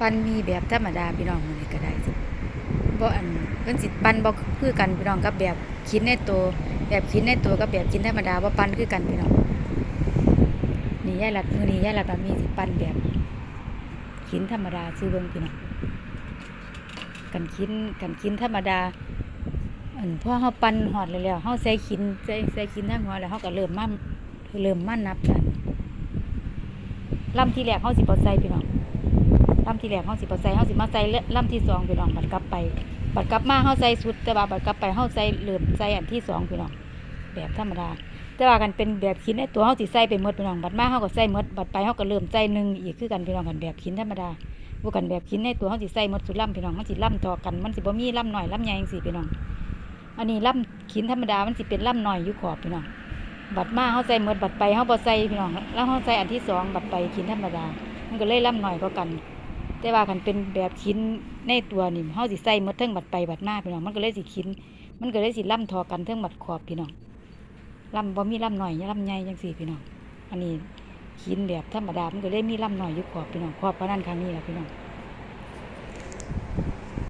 ปั้นมีแบบธรรมดาพี่น้องมือนี้ก็ได้สิบ่อันเพิ่นสิปั้นบ่คือกันพี่น้องกับแบบคิดในตัวแบบคิดในตัวกับแบบคิดธรรมดาบ่ปั้นคือกันพี่น้องนี่ยายรัดมือนี้ยายรัดว่ามีสิปั้นแบบคิดธรรมดาซื้อเบิ่งพี่น้องกันคิดกันคิดธรรมดาอันพอเฮาปั้นฮอดแล้วแล้วเฮาใส่ขินใส่ใส่ขินทั้งหัวแล้วเฮาก็เริ่มมาเริ่มมานับกันลำที่แรกเฮาสิบ่ใส่พี่น้อง ลำที่แรกเฮาสิบ่ใส่เฮาสิมาใส่ลำที่สองพี่น้องบัดกลับไป บัดกลับมาเฮาใส่สุดแต่ว่าบัดกลับไปเฮาใส่เริ่มใส่อันที่สองพี่น้องแบบธรรมดาแต่ว่ากันเป็นแบบขินในตัวเฮาสิใส่ไปหมดพี่น้องบัดมาเฮาก็ใส่หมดบัดไปเฮาก็เริ่มใส่หนึ่งอีกคือกันพี่น้องกันแบบขินธรรมดาบ่กันแบบขินในตัวเฮาสิใส่หมดสุดลำพี่น้องมันสิลำต่อกันมันสิบ่มีลำหน้อยลำใหญ่จังซี่พี่น้อง อันนี้ลำขินธรรมดามันสิเป็นลำหน้อยอยู่ขอบพี่น้องบัดมาเฮาใส่หมดบัดไปเฮาบ่ใส่พี่น้องแล้วเฮาใส่อันที่สองบัดไปขินธรรมดา มันก็เลยลำหน้อยกว่ากัน แต่ว่าคันเป็นแบบชิ้นในตัวนี่เฮาสิใส่เมดเทิงบัดไปบัดมาพี่น้องมันก็เลยสิชิ้น มันก็เลยสิล่ำทอกันเทิงบัดขอบพี่น้องล่ำบ่มีล่ำหน่อยล่ำใหญ่จังสี่พี่น้อง อันนี้ชิ้นแบบธรรมดามันก็เลยมีล่ำหน่อยอยู่ขอบพี่น้องขอบเพราะนั้นครั้งนี้แหละพี่น้อง